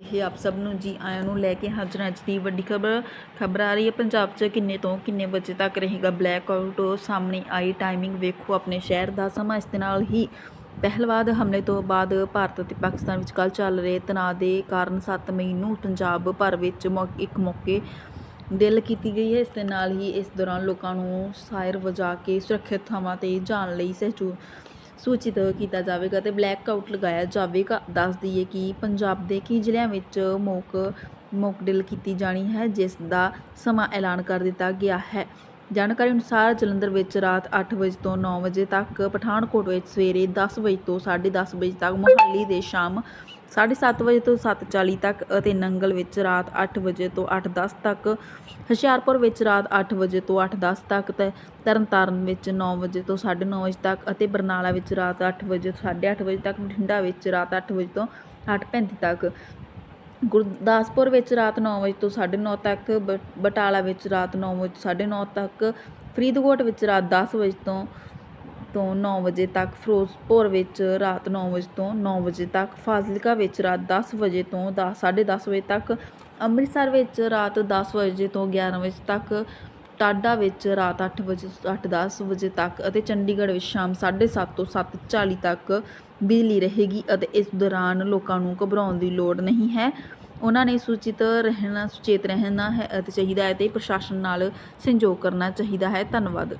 ਇਹ ਆਪ ਸਭ ਨੂੰ ਜੀ ਆਇਆਂ ਨੂੰ ਲੈ ਕੇ ਹਾਜ਼ਰ ਅੱਜ ਦੀ ਵੱਡੀ ਖਬਰ ਖਬਰ ਆ ਰਹੀ ਹੈ ਪੰਜਾਬ 'ਚ ਕਿੰਨੇ ਤੋਂ ਕਿੰਨੇ ਵਜੇ ਤੱਕ ਰਹੇਗਾ ਬਲੈਕ ਆਊਟ ਸਾਹਮਣੇ ਆਈ ਟਾਈਮਿੰਗ ਵੇਖੋ ਆਪਣੇ ਸ਼ਹਿਰ ਦਾ ਸਮਾਂ। ਇਸ ਦੇ ਨਾਲ ਹੀ ਪਹਿਲਵਾਦ ਹਮਲੇ ਤੋਂ ਬਾਅਦ ਭਾਰਤ ਅਤੇ ਪਾਕਿਸਤਾਨ ਵਿਚਕਾਰ ਚੱਲ ਰਹੇ ਤਣਾਅ ਦੇ ਕਾਰਨ 7 ਮਈ ਨੂੰ ਪੰਜਾਬ ਭਰ ਵਿੱਚ ਮੌ- ਇੱਕ ਮੌਕੇ ਦਿਲ ਕੀਤੀ ਗਈ ਹੈ। ਇਸ ਦੇ ਨਾਲ ਹੀ ਇਸ ਦੌਰਾਨ ਲੋਕਾਂ ਨੂੰ ਸਾਇਰ ਵਜਾ ਕੇ ਸੁਰੱਖਿਅਤ ਥਾਵਾਂ ਤੇ ਜਾਣ ਲਈ ਸਹਿਯੋਗ ਸੂਚਿਤ ਕੀਤਾ ਜਾਵੇਗਾ ਤੇ ਬਲੈਕ ਆਊਟ ਲਗਾਇਆ ਜਾਵੇਗਾ। ਦੱਸ ਦਈਏ ਕਿ ਪੰਜਾਬ ਦੇ ਕਈ ਜ਼ਿਲ੍ਹਿਆਂ ਵਿੱਚ ਮੌਕ ਮੌਕ ਡਿਲ ਕੀਤੀ ਜਾਣੀ ਹੈ, ਜਿਸ ਦਾ ਸਮਾਂ ਐਲਾਨ ਕਰ ਦਿੱਤਾ ਗਿਆ ਹੈ। ਜਾਣਕਾਰੀ ਅਨੁਸਾਰ ਜਲੰਧਰ ਵਿੱਚ ਰਾਤ 8 ਵਜੇ ਤੋਂ 9 ਵਜੇ ਤੱਕ ਪਠਾਨਕੋਟ ਵਿੱਚ ਸਵੇਰੇ 10 ਵਜੇ ਤੋਂ 10:30 ਵਜੇ ਤੱਕ ਮੁਹਾਲੀ ਦੇ ਸ਼ਾਮ 7:30 ਵਜੇ ਤੋਂ 7:40 ਤੱਕ ਅਤੇ ਨੰਗਲ ਵਿੱਚ ਰਾਤ 8 ਵਜੇ ਤੋਂ 8:10 ਤੱਕ, ਹੁਸ਼ਿਆਰਪੁਰ ਵਿੱਚ ਰਾਤ 8 ਵਜੇ ਤੋਂ 8:10 ਤੱਕ ਤੇ ਤਰਨਤਾਰਨ ਵਿੱਚ 9 ਵਜੇ ਤੋਂ 9:30 ਵਜੇ ਤੱਕ ਅਤੇ ਬਰਨਾਲਾ ਵਿੱਚ ਰਾਤ 8 ਵਜੇ ਤੋਂ 8:30 ਵਜੇ ਤੱਕ, ਬਠਿੰਡਾ ਵਿੱਚ ਰਾਤ 8 ਵਜੇ ਤੋਂ 8:35 ਤੱਕ। ਗੁਰਦਾਸਪੁਰ ਵਿੱਚ ਰਾਤ ਨੌ ਵਜੇ ਤੋਂ 9:30 ਤੱਕ, ਬ- ਬਟਾਲਾ ਵਿੱਚ ਰਾਤ ਨੌ ਵਜੇ ਤੋਂ 9:30 ਤੱਕ, ਫਰੀਦਕੋਟ ਵਿੱਚ ਰਾਤ ਦਸ ਵਜੇ ਤੋਂ ਤੋਂ ਨੌ ਵਜੇ ਤੱਕ, ਫਿਰੋਜ਼ਪੁਰ ਵਿੱਚ ਰਾਤ ਨੌ ਵਜੇ ਤੋਂ ਨੌ ਵਜੇ ਤੱਕ, ਫਾਜ਼ਿਲਕਾ ਵਿੱਚ ਰਾਤ ਦਸ ਵਜੇ ਤੋਂ ਦ ਸਾਢੇ ਦਸ ਵਜੇ ਤੱਕ, ਅੰਮ੍ਰਿਤਸਰ ਵਿੱਚ ਰਾਤ ਦਸ ਵਜੇ ਤੋਂ 11 ਵਜੇ ਤੱਕ ਟਾਡਾ ਵਿੱਚ ਰਾਤ 8 ਵਜੇ ਤੋਂ 8:10 ਵਜੇ ਤੱਕ ਅਤੇ ਚੰਡੀਗੜ੍ਹ ਵਿੱਚ ਸ਼ਾਮ 7:30 ਤੋਂ 7:40 ਤੱਕ ਬਿਜਲੀ ਰਹੇਗੀ ਅਤੇ ਇਸ ਦੌਰਾਨ ਲੋਕਾਂ ਨੂੰ ਘਬਰਾਉਣ ਦੀ ਲੋੜ ਨਹੀਂ ਹੈ। ਉਹਨਾਂ ਨੇ ਸੂਚਿਤ ਰਹਿਣਾ, ਸੁਚੇਤ ਰਹਿਣਾ ਹੈ ਅਤੇ ਚਾਹੀਦਾ ਹੈ ਤੇ ਪ੍ਰਸ਼ਾਸਨ ਨਾਲ ਸੰਯੋਗ ਕਰਨਾ ਚਾਹੀਦਾ ਹੈ। ਧੰਨਵਾਦ।